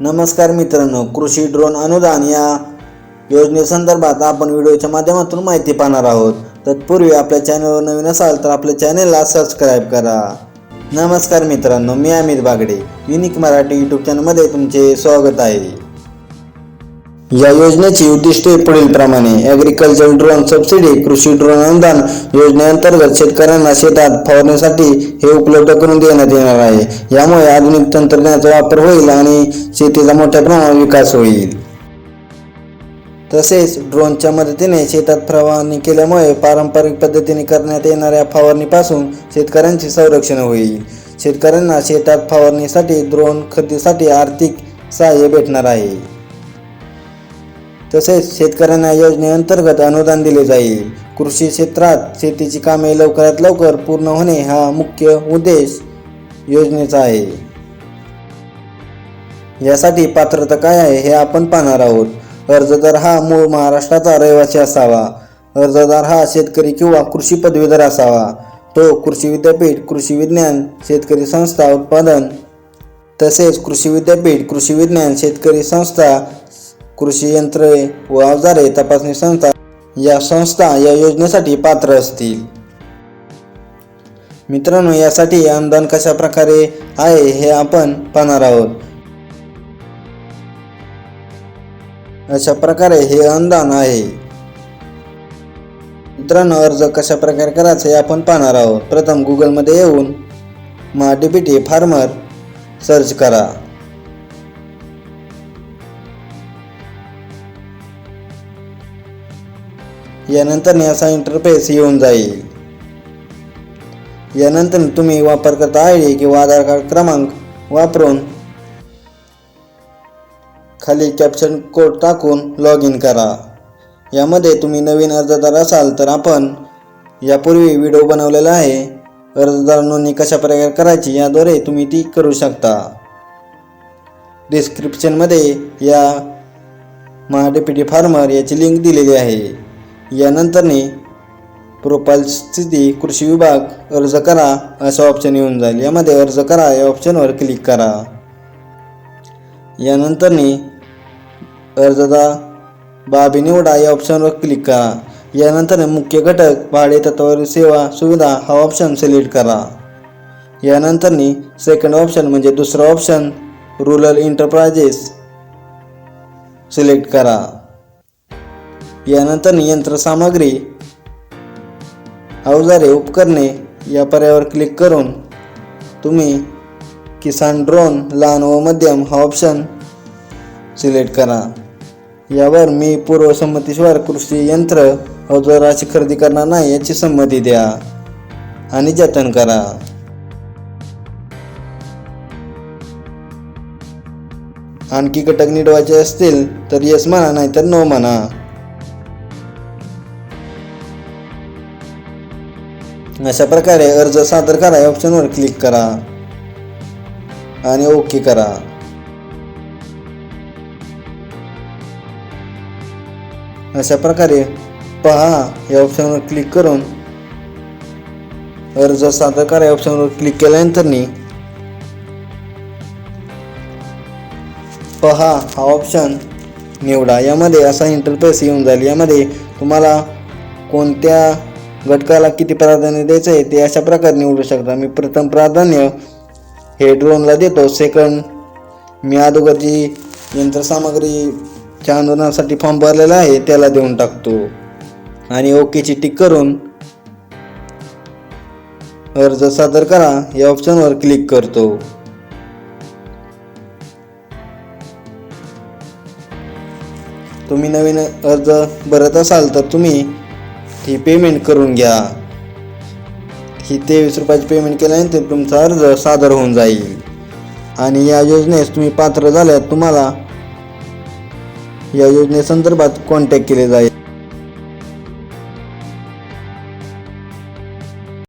नमस्कार मित्रांनो कृषी ड्रोन अनुदान या योजनेसंदर्भात आपण व्हिडिओच्या माध्यमातून माहिती पाहणार आहोत. तत्पूर्वी आपल्या चॅनलवर नवीन असाल तर आपल्या चॅनलला सबस्क्राईब करा. नमस्कार मित्रांनो मी अमित बागडे युनिक मराठी यूट्यूब चॅनलमध्ये तुमचे स्वागत आहे. या योजनेची उद्दिष्टे पुढीलप्रमाणे. ॲग्रिकल्चर ड्रोन सबसिडी कृषी ड्रोन अनुदान योजनेअंतर्गत शेतकऱ्यांना शेतात फवारणीसाठी हे उपलब्ध करून देण्यात येणार आहे. यामुळे आधुनिक तंत्रज्ञानाचा वापर होईल आणि शेतीचा मोठ्या प्रमाणात विकास होईल. तसेच ड्रोनच्या मदतीने शेतात फवारणी केल्यामुळे पारंपरिक पद्धतीने करण्यात येणाऱ्या फवारणीपासून शेतकऱ्यांचे संरक्षण होईल. शेतकऱ्यांना शेतात फवारणीसाठी ड्रोन खरेदीसाठी आर्थिक सहाय्य भेटणार आहे. तसेच शेतकऱ्यांना योजनेअंतर्गत अनुदान दिले जाईल. कृषी क्षेत्रात शेतीची कामे लवकरात लवकर पूर्ण होणे हा मुख्य उद्देश योजनेचा आहे. यासाठी पात्रता काय आहे हे आपण पाहणार आहोत. अर्जदार हा मूळ महाराष्ट्राचा रहिवासी असावा. अर्जदार हा शेतकरी किंवा कृषी पदवीधर असावा. तो कृषी विद्यापीठ कृषी विज्ञान शेतकरी संस्था उत्पादन तसेच कृषी विद्यापीठ कृषी विज्ञान शेतकरी संस्था कृषी यंत्रे व अवजारे तपासणी संस्था या संस्था या योजनेसाठी पात्र असतील. मित्रांनो यासाठी अनुदान कशा प्रकारे आहे हे आपण पाहणार आहोत. अशा प्रकारे हे अनुदान आहे. मित्रांनो अर्ज कशा प्रकारे करायचा हे आपण पाहणार आहोत. प्रथम गुगलमध्ये येऊन मा डी फार्मर सर्च करा. यानंतर असा इंटरफेस येऊन जाईल. यानंतर तुम्ही वापरकर्ता आय डी किंवा आधार कार्ड क्रमांक वापरून खाली कॅप्शन कोड टाकून लॉग इन करा. यामध्ये तुम्ही नवीन अर्जदार असाल तर आपण यापूर्वी व्हिडिओ बनवलेला आहे. अर्जदार नोंदणी कशा प्रकारे करायची याद्वारे तुम्ही ती करू शकता. डिस्क्रिप्शनमध्ये या महाडेपिटी फार्मर याची लिंक दिलेली आहे. यानंतरने प्रोफाईल स्थिती कृषी विभाग अर्ज करा असा ऑप्शन येऊन जाईल. यामध्ये अर्ज करा या ऑप्शनवर क्लिक करा. यानंतरने अर्जदार बाबी निवडा या ऑप्शनवर क्लिक करा. यानंतर मुख्य घटक भाडे तत्वावरील सेवा सुविधा हा ऑप्शन सिलेक्ट करा. यानंतरनी सेकंड ऑप्शन म्हणजे दुसरा ऑप्शन रुरल इंटरप्राइजेस सिलेक्ट करा. यानंतर यंत्रसामग्री अवजारे उपकरणे या पर्यायावर क्लिक करून तुम्ही किसान ड्रोन लहान व मध्यम हा ऑप्शन सिलेक्ट करा. यावर मी पूर्वसंमतीशिवाय कृषी यंत्र अवजाराची खरेदी करणार नाही याची संमती द्या आणि जतन करा. आणखी घटक निडवायचे असतील तर येस म्हणा नाहीतर नो म्हणा. अशा प्रकारे अर्ज सादर करा या ऑप्शनवर क्लिक करा. आणि ओके करा. अशा प्रकारे पहा या ऑप्शनवर क्लिक करून अर्ज सादर करा या ऑप्शनवर क्लिक केल्यानंतर पहा हा ऑप्शन निवडा. यामध्ये असा इंटरफेस येऊन जाईल. यामध्ये तुम्हाला कोणत्या घटकाला किती प्राधान्य द्यायचं आहे ते अशा प्रकारे निवडू शकता. मी प्रथम प्राधान्य हे ड्रोनला देतो. सेकंड मी अगोदर जी यंत्रसामग्रीच्या आंदोलनासाठी फॉर्म भरलेला आहे त्याला देऊन टाकतो. आणि ओकेची टिक करून अर्ज सादर करा. या ऑप्शनवर क्लिक करतो. तुम्ही नवीन अर्ज भरत असाल तर तुम्ही ही पेमेंट करून घ्या. ही तेवीस रुपयाची पेमेंट केल्यानंतर तुमचा अर्ज सादर होऊन जाईल. आणि या योजनेस तुम्ही पात्र झाल्यात तुम्हाला या योजनेसंदर्भात कॉन्टॅक्ट केले जाईल.